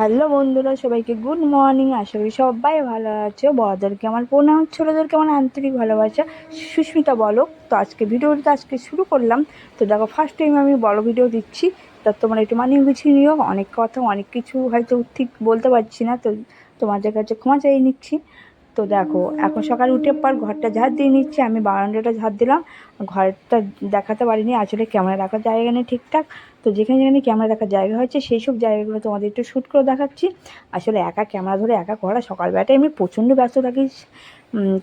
Hello বন্ধুরা, সবাইকে good morning আশা করি সবাই ভালো আছো। বড়দেরকে আমার প্রণাম, ছোটোদেরকে আমার আন্তরিক ভালোবাসা। সুস্মিতা বলো, তো আজকে ভিডিওটা আজকে শুরু করলাম। তো দেখো ফার্স্ট টাইম আমি বড় ভিডিও দিচ্ছি। তা তোমরা একটু মানিয়ে গুছিয়ে নিও। অনেক কথা, অনেক কিছু হয়তো ঠিক বলতে পারছি না, তো তোমাদের কাছে ক্ষমা চাই নিচ্ছি। তো দেখো, এখন সকালে উঠে পর ঘরটা ঝাড় দিয়ে নিচ্ছি, আমি বারান্দাটা ঝাড় দিলাম, ঘরটা দেখাতে পারিনি, আসলে ক্যামেরা রাখার জায়গা নেই ঠিকঠাক। তো যেখানে যেখানে ক্যামেরা রাখার জায়গা হচ্ছে সেই সব জায়গাগুলো তোমাদের একটু শ্যুট করে দেখাচ্ছি। আসলে একা ক্যামেরা ধরে একা করা, সকালবেলাটায় আমি প্রচণ্ড ব্যস্ত থাকি।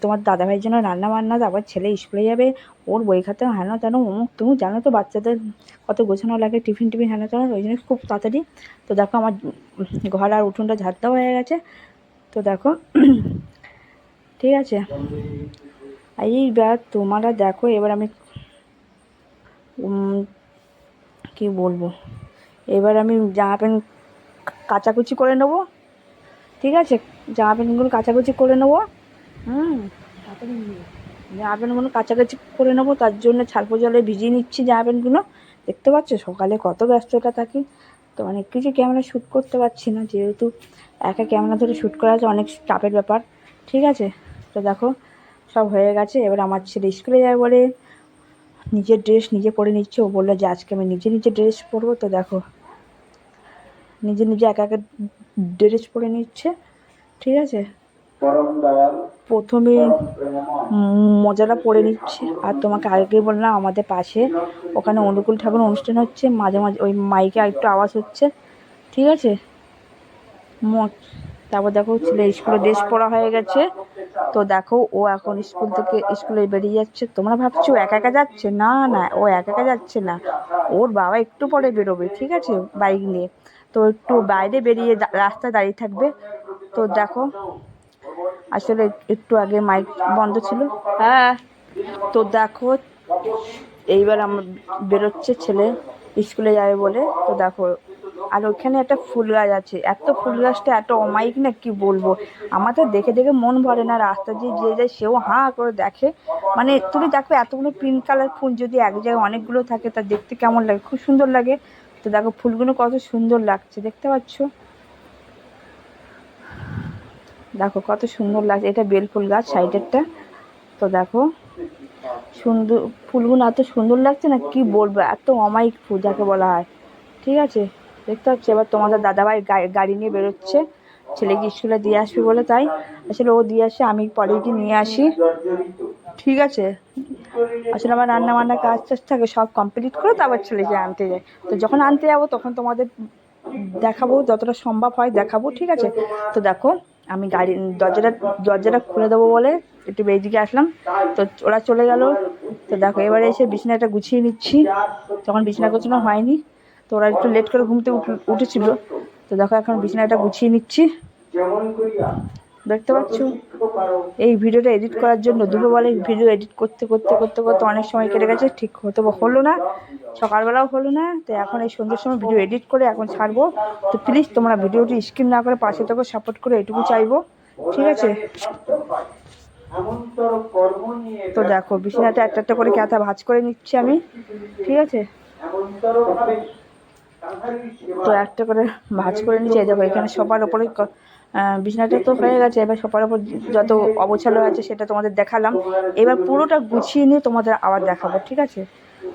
তোমার দাদাভাইয়ের জন্য রান্না বান্না তারপর ছেলে স্কুলে যাবে, ওর বই খাতে হেন তেন, অমুক তুমি জানো তো বাচ্চাদের কত গোছানো লাগে, টিফিন টিফিন হেন তেন, ওই জন্য খুব তাড়াতাড়ি। তো দেখো আমার ঘর আর উঠোনটা ঝাড় দেওয়া হয়ে গেছে। তো দেখো ঠিক আছে? এইবার তোমরা দেখো, এবার আমি কি বলব? এবার আমি জামা প্যান্ট কাচাকুচি করে নেব। ঠিক আছে? জামা প্যান্টগুলো কাচাকুচি করে নেব। হুম? জামা প্যান্টগুলো কাচাকুচি করে নেব, তার জন্য ছাড়পো জলে ভিজিয়ে নিচ্ছি জামা প্যান্টগুলো। দেখতে পাচ্ছ? সকালে কত ব্যস্ততা থাকি। তো অনেক কিছু ক্যামেরা শ্যুট করতে পারছি না, যেহেতু একা ক্যামেরা ধরে শ্যুট করা আছে অনেক চাপের ব্যাপার। ঠিক আছে? তো দেখো সব হয়ে গেছে। এবার আমার ছেলে স্কুলে যায় বলে নিজের ড্রেস নিজে পরে নিচ্ছে। ও বলল যে আজকে আমি নিজে নিজে ড্রেস পরবো। তো দেখো নিজে নিজে একা একা ড্রেস পরে নিচ্ছে। ঠিক আছে? প্রথমে মজাটা পড়ে নিচ্ছে। আর তোমাকে আগেই বললাম আমাদের পাশে ওখানে অনুকূল ঠাকুর অনুষ্ঠান হচ্ছে। মাঝে মাঝে ওই মাইকে একটু আওয়াজ হচ্ছে। ঠিক আছে? ম- তারপর দেখো ছেলে স্কুলে ড্রেস পরা হয়ে গেছে। তো দেখো ও এখন স্কুল থেকে স্কুলে বেরিয়ে যাচ্ছে। তোমরা ভাবছ একা একা যাচ্ছে? না না, ও একা একা যাচ্ছে না। ওর বাবা একটু পরে বেরোবে, ঠিক আছে? বাইক নিয়ে। তো একটু বাইরে বেরিয়ে রাস্তায় দাঁড়িয়ে থাকবে। তো দেখো, আসলে একটু আগে মাইক বন্ধ ছিল। হ্যাঁ। তো দেখো, এইবার আমার বেরোচ্ছে ছেলে স্কুলে যাবে বলে। তো দেখো আর ওইখানে একটা ফুল গাছ আছে। এত ফুল গাছটা, এত অমায়িক না, কি বলব? আমার তো দেখে দেখে মন ভরে না, রাস্তা দিয়ে যে যায় সেও হাঁ করে দেখে। মানে তুমি দেখো এতগুলো পিঙ্ক কালার ফুল যদি এক জায়গায় অনেকগুলো থাকে, তা দেখতে কেমন লাগে? খুব সুন্দর লাগে। তো দেখো ফুলগুলো কত সুন্দর লাগছে, দেখতে পাচ্ছ? দেখো কত সুন্দর লাগছে, এটা বেল ফুল গাছ সাইডেরটা। তো দেখো, সুন্দর, ফুলগুলো এত সুন্দর লাগছে না, কি বলব? এত অমায়িক ফুল যাকে বলা হয়। ঠিক আছে? দেখতে পাচ্ছি। এবার তোমাদের দাদাভাই গাড়ি নিয়ে বেরোচ্ছে। ছেলেকে স্কুলে দিয়ে আসবে বলে তাই। আসলে ও দিয়ে আসে, আমি পরে গিয়ে নিয়ে আসি। ঠিক আছে? আসলে আমার রান্না বান্না কাজ টাজ থাকে, সব কমপ্লিট করে তারপর ছেলেকে আনতে যাই। তো যখন আনতে যাব, তখন তোমাদের দেখাবো, যতটা সম্ভব হয় দেখাবো, ঠিক আছে? তো দেখো, আমি গাড়ি, দরজাটা দরজাটা খুলে দেবো বলে একটু বেদিকে আসলাম। তো ওরা চলে গেল। তো দেখো, এবারে এসে বিছানাটা গুছিয়ে নিচ্ছি। তখন বিছানা গোছানো হয়নি। তো ওরা একটু লেট করে ঘুমতে উঠ- উঠেছিল। তো দেখো এখন বিছানাটা গুছিয়ে নিচ্ছি। দেখতে পাচ্ছ? এই ভিডিওটা এডিট করার জন্য দুপুরবেলায় ভিডিও এডিট করতে করতে করতে করতে অনেক সময় কেটে গেছে। ঠিক হতে হলো না, সকালবেলাও হলো না। তো এখন এই সন্ধ্যের সময় ভিডিও এডিট করে এখন ছাড়বো। তো প্লিজ তোমরা ভিডিওটি স্কিপ না করে পাশে থেকে সাপোর্ট করে এটুকু চাইব। ঠিক আছে? তো দেখো, বিছানাটা একটা একটা করে ক্যাথা ভাজ করে নিচ্ছি আমি। ঠিক আছে? তো একটা করে ভাজ করে এই দেখো, এখানে সবার ওপরে বিছানাটা তো হয়ে গেছে, এবার সবার ওপর যত অবছালো আছে সেটা তোমাদের দেখালাম। এবার পুরোটা গুছিয়ে নিয়ে তোমাদের আবার দেখাবো, ঠিক আছে?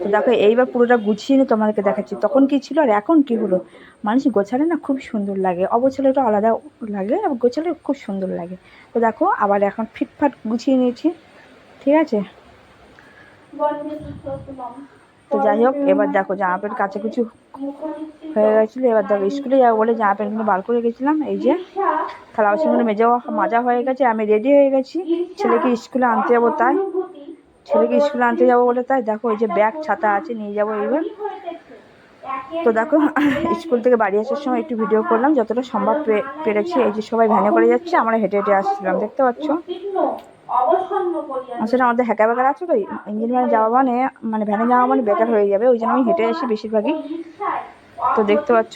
তো দেখো, এইবার পুরোটা গুছিয়ে নিয়ে তোমাদেরকে দেখাচ্ছি, তখন কি ছিল আর এখন কি হলো? মানুষ গোছালে না খুব সুন্দর লাগে অবছালেটা আলাদা লাগে, আর গোছালে খুব সুন্দর লাগে। তো দেখো, আবার এখন ফিটফাট গুছিয়ে নিয়েছি, ঠিক আছে? তো যাই হোক, এবার দেখো জামা প্যান্ট কিছু হয়ে গেছিল। এবার দেখো স্কুলে যাব বলে জামা প্যান্টগুলো বার করে গেছিলাম এই যে থালা বাসনগুলো মেজে মাজা হয়ে গেছে, আমি রেডি হয়ে গেছি। ছেলেকে স্কুলে আনতে যাব তাই। ছেলেকে স্কুলে আনতে যাব বলে তাই দেখো এই যে ব্যাগ, ছাতা আছে, নিয়ে যাব এইবার। তো দেখো, স্কুল থেকে বাড়ি আসার সময় একটু ভিডিও করলাম, যতটা সম্ভব পেরেছি। এই যে সবাই ভ্যানে করে যাচ্ছে, আমরা হেঁটে হেঁটে আসছিলাম, দেখতে পাচ্ছ? আসলে আমাদের হ্যাকা ব্যাকার আছে তো? ইঞ্জিন ভ্যানে যাওয়া মানে মানে ভ্যানে যাওয়া মানে বেকার হয়ে যাবে ওই জন্য আমি হেঁটে আসি বেশিরভাগই তো দেখতে পাচ্ছ।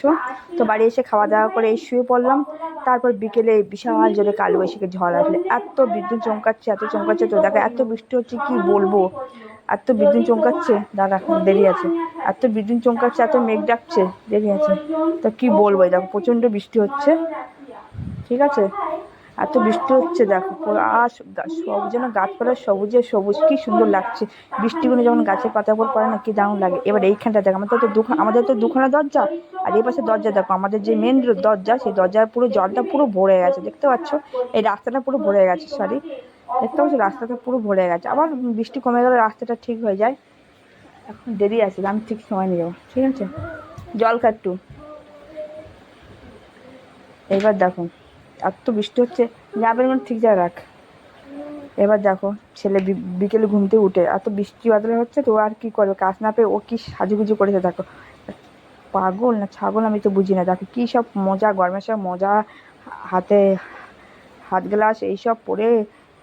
তো বাড়ি এসে খাওয়া দাওয়া করে এই শুয়ে পড়লাম। তারপর বিকেলে বিশাল জোরে কালবৈশাখী ঝড় আসলে। এত বিদ্যুৎ চমকাচ্ছে এত চমকাচ্ছে তো দেখো এত বৃষ্টি হচ্ছে কি বলব? এত বিদ্যুৎ চমকাচ্ছে। দাদা দেরি আছে। এত বিদ্যুৎ চমকাচ্ছে এত মেঘ ডাকছে দেরি আছে। তো কি বলব দেখো প্রচণ্ড বৃষ্টি হচ্ছে। ঠিক আছে? এত বৃষ্টি হচ্ছে, দেখো আর সব যেন গাছপালা সবুজে সবুজ, কি সুন্দর লাগছে। বৃষ্টিগুলো যখন গাছের পাতার উপর পড়ে না, কি দারুণ লাগে। এবার এইখানটা দেখো, আমাদের তো দুখানা, আমাদের তো দুখানা দরজা, আর এই পাশে দরজা দেখো, আমাদের যে মেন দরজা, সেই দরজার পুরো জলটা পুরো ভরে গেছে, দেখতে পাচ্ছ? এই রাস্তাটা পুরো ভরে গেছে সরি দেখতে পাচ্ছ? রাস্তাটা পুরো ভরে গেছে। আবার বৃষ্টি কমে গেলে রাস্তাটা ঠিক হয়ে যায়। এখন দেরি আছে, আমি ঠিক সময় নিয়ে যাব, ঠিক আছে? জল কাট্টু এবার দেখো এত বৃষ্টি হচ্ছে। যাবেন মানে ঠিক জায়গায় রাখ। এবার দেখো, ছেলে বিকেলে ঘুম থেকে উঠে এত বৃষ্টি বাদল হচ্ছে তো আর কি করবে? কাজ না পেয়ে ও কি সাজুগুজু করেছে দেখো। পাগল না ছাগল আমি তো বুঝি না। দেখো কী সব মজা, গরমের সব মজা, হাতে হাত গ্লাস এইসব পরে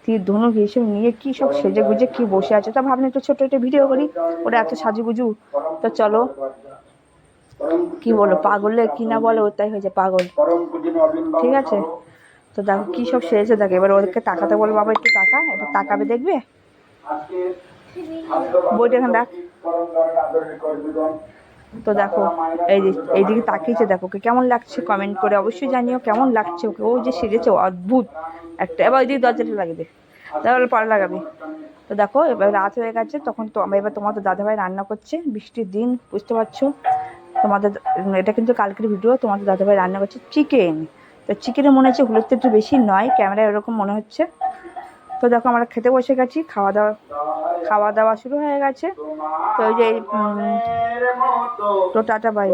তীর ধনুক এইসব নিয়ে কি সব সেজে গুজে কি বসে আছে। তা ভাবলাম একটু ছোটো একটা ভিডিও করি ওরা এত সাজুগুজু। তো চলো কি বলো, পাগলে কি না বলে, ওটাই হয়েছে পাগল। ঠিক আছে? তো দেখো, কি সব সেরেছে দেখো, এবার ওদেরকে তাকাতে বলব, বাবা একটু তাকা, এবার তাকাবে দেখবে? বইটা এখানে রাখ। তো দেখো, এই যে, এইদিকে তাকিয়েছে, দেখো, ওকে কেমন লাগছে কমেন্ট করে অবশ্যই জানিও, কেমন লাগছে ওকে? ও যে সেজেছে অদ্ভুত। একটা, এবার ওইদিকে দরজাটা লাগবে তাহলে পরে লাগাবি। তো দেখো, এবার রাত হয়ে গেছে, তখন তো, এবার তোমাদের দাদাভাই রান্না করছে, বৃষ্টির দিন, বুঝতে পারছ? তোমাদের এটা কিন্তু কালকের ভিডিও তোমাদের দাদাভাই রান্না করছে চিকেন তো চিকেনে মনে হচ্ছে হলুদ একটু বেশি নয় ক্যামেরায় ওরকম মনে হচ্ছে। তো দেখো আমরা খেতে বসে গেছি, খাওয়া দাওয়া খাওয়া দাওয়া শুরু হয়ে গেছে। তো ওই যে তো টাটা বাই